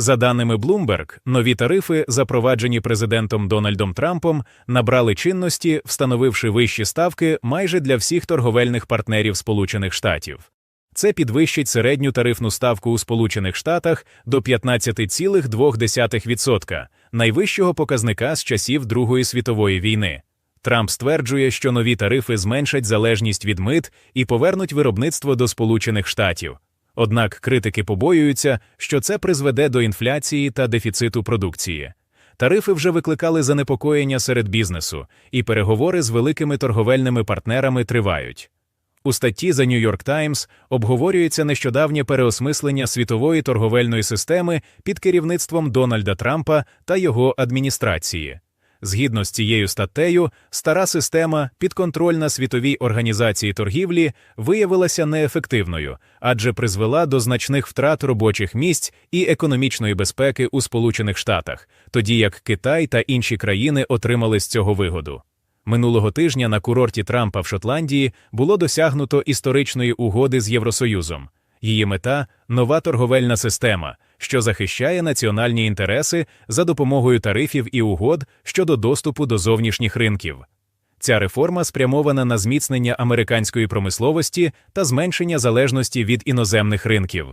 За даними Bloomberg, нові тарифи, запроваджені президентом Дональдом Трампом, набрали чинності, встановивши вищі ставки майже для всіх торговельних партнерів Сполучених Штатів. Це підвищить середню тарифну ставку у Сполучених Штатах до 15,2%, найвищого показника з часів Другої світової війни. Трамп стверджує, що нові тарифи зменшать залежність від мит і повернуть виробництво до Сполучених Штатів. Однак критики побоюються, що це призведе до інфляції та дефіциту продукції. Тарифи вже викликали занепокоєння серед бізнесу, і переговори з великими торговельними партнерами тривають. У статті The New York Times обговорюється нещодавнє переосмислення світової торговельної системи під керівництвом Дональда Трампа та його адміністрації. Згідно з цією статтею, стара система, підконтрольна світовій організації торгівлі, виявилася неефективною, адже призвела до значних втрат робочих місць і економічної безпеки у Сполучених Штатах, тоді як Китай та інші країни отримали з цього вигоду. Минулого тижня на курорті Трампа в Шотландії було досягнуто історичної угоди з Євросоюзом. Її мета нова торговельна система, що захищає національні інтереси за допомогою тарифів і угод щодо доступу до зовнішніх ринків. Ця реформа спрямована на зміцнення американської промисловості та зменшення залежності від іноземних ринків.